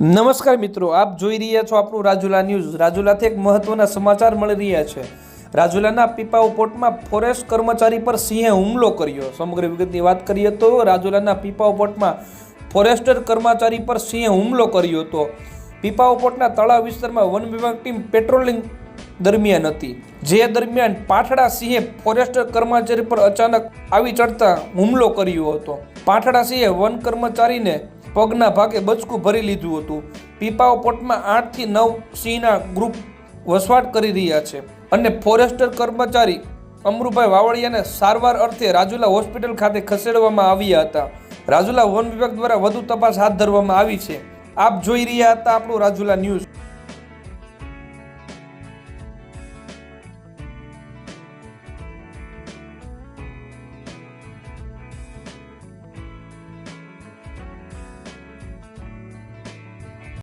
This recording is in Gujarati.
નમસ્કાર મિત્રો, આપ જોઈ રહ્યા છો આપણું રાજુલા ન્યૂઝ. રાજુલાથી એક મહત્વના સમાચાર મળી રહ્યા છે. રાજુલાના પીપાઉ પોર્ટમાં ફોરેસ્ટ કર્મચારી પર સિંહે હુમલો કર્યો. સમગ્ર વિગતની વાત કરીએ તો રાજુલાના પીપાઉ પોર્ટમાં ફોરેસ્ટર કર્મચારી પર સિંહે હુમલો કર્યો હતો. પીપાઉ પોર્ટના તળાવ વિસ્તારમાં વન વિભાગ ટીમ પેટ્રોલિંગ દરમિયાન હતી. જે દરમિયાન પાઠડા સિંહે ફોરેસ્ટર કર્મચારી પર અચાનક આવી ચડતા હુમલો કર્યો હતો. પાઠડા સિંહે વન કર્મચારીને પગના ભાગે બચકું ભરી લીધું હતું. પીપાઓ પોર્ટમાં આઠથી નવ સિંહના ગ્રુપ વસવાટ કરી રહ્યા છે. અને ફોરેસ્ટર કર્મચારી અમરુભાઈ વાવળિયાને સારવાર અર્થે રાજુલા હોસ્પિટલ ખાતે ખસેડવામાં આવ્યા હતા. રાજુલા વન વિભાગ દ્વારા વધુ તપાસ હાથ ધરવામાં આવી છે. આપ જોઈ રહ્યા હતા આપણું રાજુલા ન્યૂઝ.